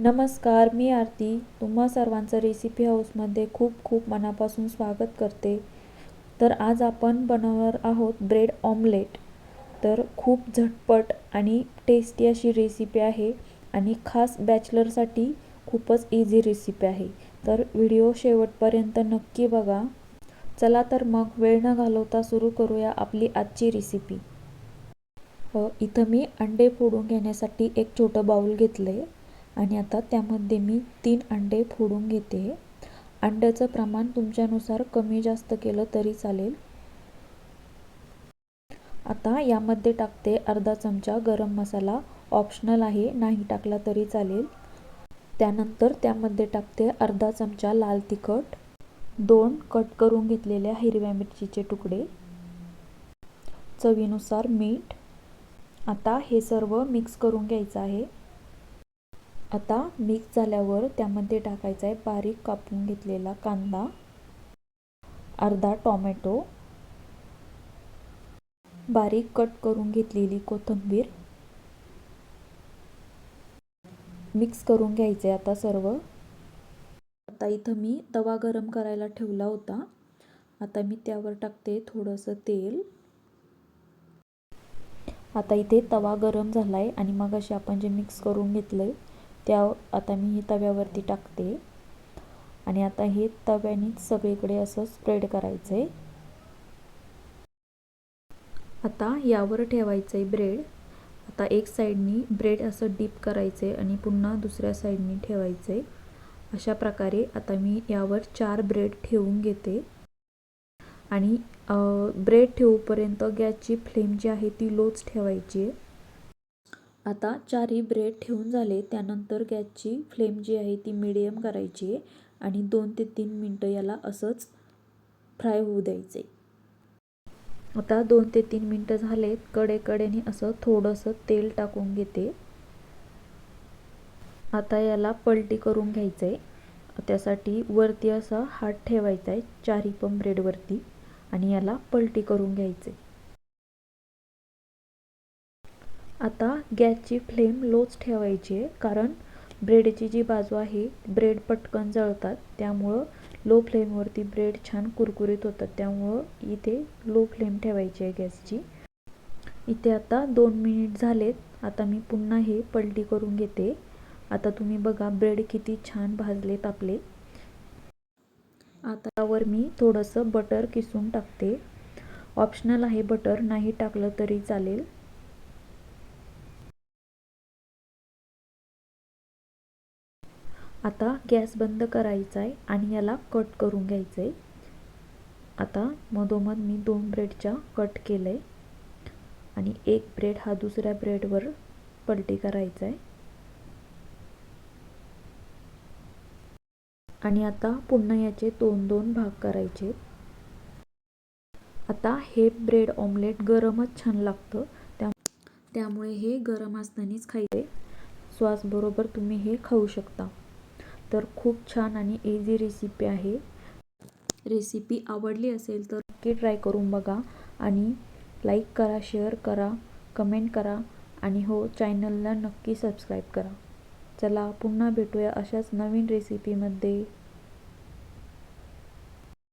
नमस्कार मी आरती. तुम्हा सर्वांचं रेसिपी हाऊसमध्ये खूप खूप मनापासून स्वागत करते. तर आज आपण बनवणार आहोत ब्रेड ऑमलेट. तर खूप झटपट आणि टेस्टी अशी रेसिपी आहे आणि खास बॅचलरसाठी खूपच इझी रेसिपी आहे. तर व्हिडिओ शेवटपर्यंत नक्की बघा. चला तर मग वेळ न घालवता सुरू करूया आपली आजची रेसिपी. इथं मी अंडे फोडून घेण्यासाठी एक छोटं बाऊल घेतलं आहे आणि आता त्यामध्ये मी तीन अंडे फोडून घेते. अंड्याचं प्रमाण तुमच्यानुसार कमी जास्त केलं तरी चालेल. आता यामध्ये टाकते अर्धा चमचा गरम मसाला. ऑप्शनल आहे नाही टाकला तरी चालेल. त्यानंतर त्यामध्ये टाकते अर्धा चमचा लाल तिखट. दोन कट करून घेतलेल्या हिरव्या मिरचीचे तुकडे. चवीनुसार मीठ. आता हे सर्व मिक्स करून घ्यायचं आहे. आता मिक्स झाल्यावर त्यामध्ये टाकायचा आहे बारीक कापून घेतलेला कांदा अर्धा टॉमॅटो बारीक कट करून घेतलेली कोथिंबीर. मिक्स करून घ्यायचे आता सर्व. आता इथं मी तवा गरम करायला ठेवला होता. आता मी त्यावर टाकते थोडंसं तेल. आता इथे तवा गरम झाला आहे आणि मग असे आपण जे मिक्स करून घेतलं आहे त्या आता मी हे तव्यावरती टाकते. आणि आता हे तव्यानेच सगळीकडे असं स्प्रेड करायचं आहे आता यावर ठेवायचं आहे ब्रेड आता एक साईडनी ब्रेड असं डीप करायचं आहे आणि पुन्हा दुसऱ्या साईडनी ठेवायचं आहे अशा प्रकारे आता मी यावर चार ब्रेड ठेवून घेते. आणि ब्रेड ठेवूपर्यंत गॅसची फ्लेम जी आहे ती लोच ठेवायची आहे. आता चारही ब्रेड ठेवून झाले. त्यानंतर गॅसची फ्लेम जी आहे ती मिडियम करायची आहे आणि दोन ते तीन मिनटं याला असंच फ्राय होऊ द्यायचे. आता दोन ते तीन मिनटं झालेत. कडेकडेने असं थोडंसं तेल टाकून घेते. आता याला पलटी करून घ्यायचं. आहे त्यासाठी वरती असा हात ठेवायचा आहे. चारही पण ब्रेडवरती. आणि याला पलटी करून घ्यायचे. आता गॅसची फ्लेम लोच ठेवायची आहे कारण ब्रेडची जी बाजू आहे ब्रेड पटकन जळतात. त्यामुळं लो फ्लेमवरती ब्रेड छान कुरकुरीत होतात. त्यामुळं इथे लो फ्लेम ठेवायची आहे गॅसची. इथे आता दोन मिनिट झालेत. आता मी पुन्हा हे पलटी करून घेते. आता तुम्ही बघा ब्रेड किती छान भाजलेत आपले. आतावर मी थोडंसं बटर किसून टाकते. ऑप्शनल आहे बटर नाही टाकलं तरी चालेल. आता गॅस बंद करायचा आहे आणि याला कट करून घ्यायचं आहे आता मधोमध मी दोन ब्रेडच्या कट केलं आहे आणि एक ब्रेड हा दुसऱ्या ब्रेडवर पलटी करायचा आहे आणि आता पुन्हा याचे दोन दोन भाग करायचे. आता हे ब्रेड ऑमलेट गरमच छान लागतं. त्या त्यामुळे हे गरम असतानाच खायचे सॉसबरोबर तुम्ही हे खाऊ शकता. तर खूप छान आणि इझी रेसिपी आहे. रेसिपी आवडली असेल तर नक्की ट्राय करून बघा आणि लाईक करा शेअर करा कमेंट करा आणि हो चॅनलला नक्की सबस्क्राईब करा. चला पुन्हा भेटूया अशाच नवीन रेसिपीमध्ये